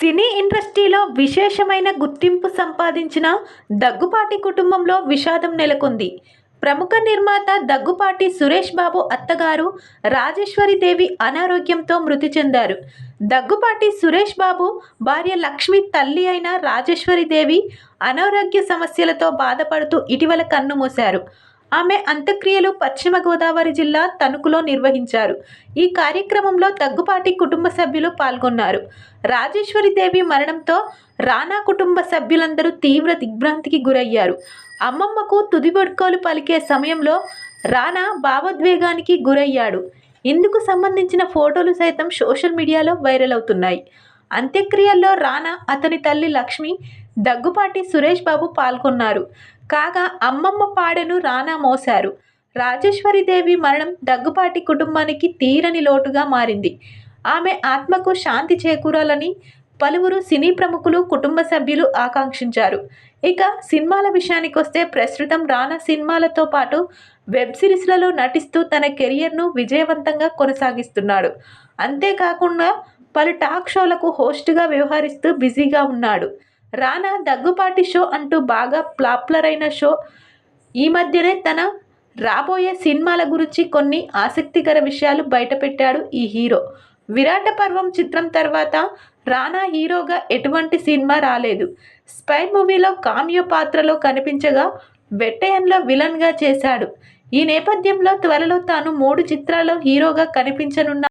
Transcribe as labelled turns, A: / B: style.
A: సినీ ఇండస్ట్రీలో విశేషమైన గుర్తింపు సంపాదించిన దగ్గుపాటి కుటుంబంలో విషాదం నెలకొంది. ప్రముఖ నిర్మాత దగ్గుపాటి సురేష్ బాబు అత్తగారు రాజేశ్వరిదేవి అనారోగ్యంతో మృతి చెందారు. దగ్గుపాటి సురేష్ బాబు భార్య లక్ష్మి తల్లి అయిన రాజేశ్వరిదేవి అనారోగ్య సమస్యలతో బాధపడుతూ ఇటీవల కన్నుమూశారు ఆమె అంత్యక్రియలు పశ్చిమ గోదావరి జిల్లా తణుకులో నిర్వహించారు. ఈ కార్యక్రమంలో దగ్గుపాటి కుటుంబ సభ్యులు పాల్గొన్నారు. రాజేశ్వరి దేవి మరణంతో రానా కుటుంబ సభ్యులందరూ తీవ్ర దిగ్భ్రాంతికి గురయ్యారు. అమ్మమ్మకు తుది వడ్కోలు పలికే సమయంలో రానా భావోద్వేగానికి గురయ్యాడు. ఇందుకు సంబంధించిన ఫోటోలు సైతం సోషల్ మీడియాలో వైరల్ అవుతున్నాయి. అంత్యక్రియల్లో రానా అతని తల్లి లక్ష్మి దగ్గుపాటి సురేష్ బాబు పాల్గొన్నారు. కాగా అమ్మమ్మ పాడెను రానా మోశారు. రాజేశ్వరిదేవి మరణం దగ్గుపాటి కుటుంబానికి తీరని లోటుగా మారింది. ఆమె ఆత్మకు శాంతి చేకూరాలని పలువురు సినీ ప్రముఖులు కుటుంబ సభ్యులు ఆకాంక్షించారు. ఇక సినిమాల విషయానికి వస్తే ప్రస్తుతం రానా సినిమాలతో పాటు వెబ్ సిరీస్లలో నటిస్తూ తన కెరియర్ను విజయవంతంగా కొనసాగిస్తున్నాడు. అంతేకాకుండా పలు టాక్ షోలకు హోస్ట్గా వ్యవహరిస్తూ బిజీగా ఉన్నాడు. రానా దగ్గుపాటి షో అంటూ బాగా పాపులర్ అయిన షో. ఈ మధ్యనే తన రాబోయే సినిమాల గురించి కొన్ని ఆసక్తికర విషయాలు బయటపెట్టాడు ఈ హీరో. విరాట పర్వం చిత్రం తర్వాత రానా హీరోగా ఎటువంటి సినిమా రాలేదు. స్పై మూవీలో కామియో పాత్రలో కనిపించగా వెట్టయన్లో విలన్గా చేశాడు. ఈ నేపథ్యంలో త్వరలో తాను మూడు చిత్రాల్లో హీరోగా కనిపించనున్న